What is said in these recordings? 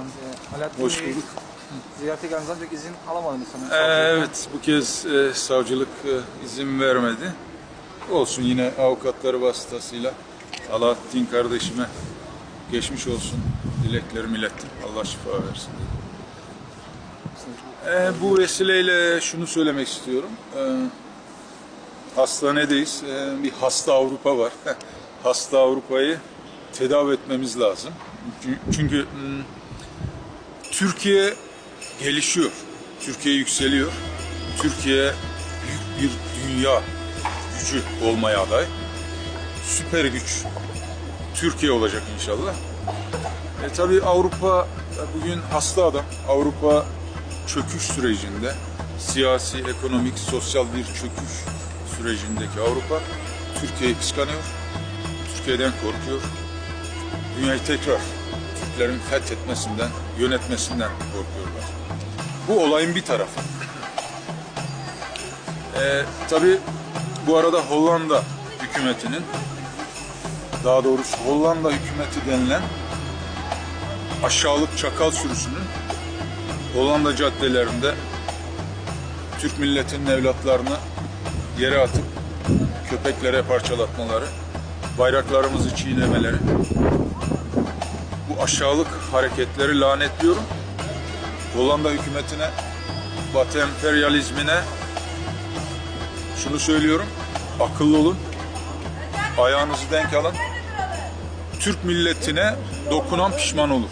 Başkan. Ee, Alaaddin Hoş bulduk. Ziyarete ancak izin alamadınız sanırım. Ee, evet, bu kez e, savcılık e, izin vermedi. Olsun yine avukatları vasıtasıyla Alaaddin kardeşime geçmiş olsun dileklerimi ilettim. Allah şifa versin. Ee, bu vesileyle şunu söylemek istiyorum. Ee, hastanedeyiz. Ee, bir hasta Avrupa var. hasta Avrupa'yı tedavi etmemiz lazım. Çünkü, çünkü Türkiye gelişiyor. Türkiye yükseliyor. Türkiye büyük bir dünya gücü olmaya aday. Süper güç Türkiye olacak inşallah. E tabi Avrupa bugün hasta adam. Avrupa çöküş sürecinde siyasi, ekonomik, sosyal bir çöküş sürecindeki Avrupa Türkiye'yi kıskanıyor. Türkiye'den korkuyor. Dünyayı tekrar Türklerin fethetmesinden, yönetmesinden korkuyorlar. Bu olayın bir tarafı. Ee, tabii bu arada Hollanda hükümetinin, daha doğrusu Hollanda hükümeti denilen aşağılık çakal sürüsünün Hollanda caddelerinde Türk milletinin evlatlarını yere atıp köpeklere parçalatmaları, bayraklarımızı çiğnemeleri, bu aşağılık hareketleri lanetliyorum. Hollanda hükümetine, Batı emperyalizmine şunu söylüyorum. Akıllı olun. Ayağınızı denk alın. Türk milletine dokunan pişman olur.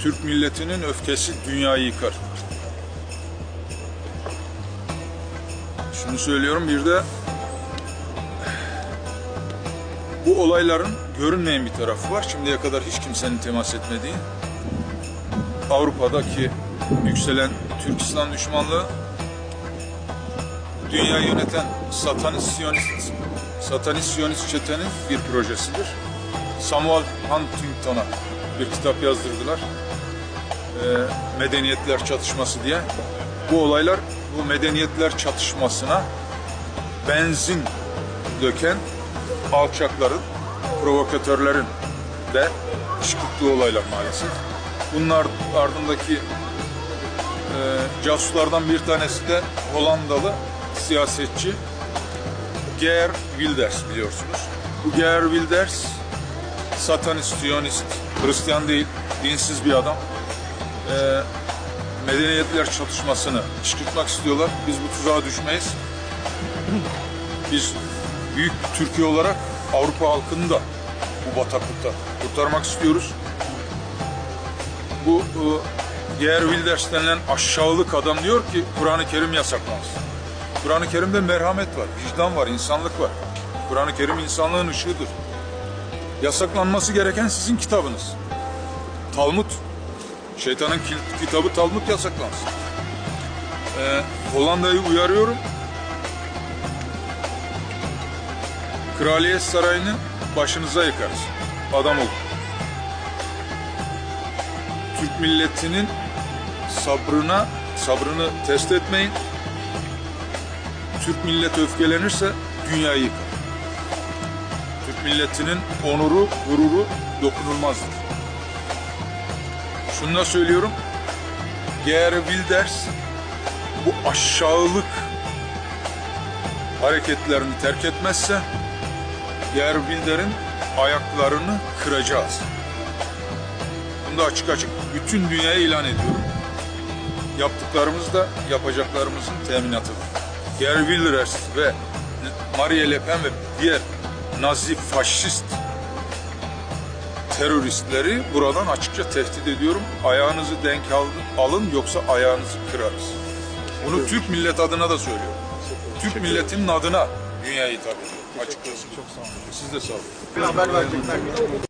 Türk milletinin öfkesi dünyayı yıkar. Şunu söylüyorum bir de bu olayların görünmeyen bir tarafı var. Şimdiye kadar hiç kimsenin temas etmediği. Avrupa'daki yükselen Türk İslam düşmanlığı dünya yöneten satanist siyonist satanist siyonist çetenin bir projesidir. Samuel Huntington'a bir kitap yazdırdılar. Ee, medeniyetler çatışması diye. Bu olaylar bu medeniyetler çatışmasına benzin döken alçakların, provokatörlerin de kışkırttığı olaylar maalesef. Bunlar ardındaki e, casuslardan bir tanesi de Hollandalı siyasetçi Geert Wilders biliyorsunuz. Bu Geert Wilders satanist, siyonist, Hristiyan değil, dinsiz bir adam. E, medeniyetler çatışmasını kışkırtmak istiyorlar. Biz bu tuzağa düşmeyiz. Biz büyük Türkiye olarak Avrupa halkını da bu bataklıkta kurtarmak istiyoruz. Bu e, Geert Wilders denilen aşağılık adam diyor ki Kur'an-ı Kerim yasaklansın. Kur'an-ı Kerim'de merhamet var, vicdan var, insanlık var. Kur'an-ı Kerim insanlığın ışığıdır. Yasaklanması gereken sizin kitabınız. Talmud. Şeytanın kitabı Talmud yasaklansın. Ee, Hollanda'yı uyarıyorum. Kraliyet Sarayı'nı başınıza yıkarız. Adam olun. Türk milletinin sabrına sabrını test etmeyin. Türk milleti öfkelenirse dünyayı yıkar. Türk milletinin onuru, gururu dokunulmazdır. Şunu da söylüyorum. Geert Wilders bu aşağılık hareketlerini terk etmezse Geert Wilder'in ayaklarını kıracağız. Bunu da açık açık bütün dünyaya ilan ediyorum. Yaptıklarımız da yapacaklarımızın teminatıdır. Geert Wilders ve Marie Le Pen ve diğer Nazi faşist teröristleri buradan açıkça tehdit ediyorum. Ayağınızı denk alın, alın yoksa ayağınızı kırarız. Bunu Türk millet adına da söylüyorum. Türk milletinin adına dünyayı ediyorum. Açıkçası. Çok sağ olun. Siz de sağ olun.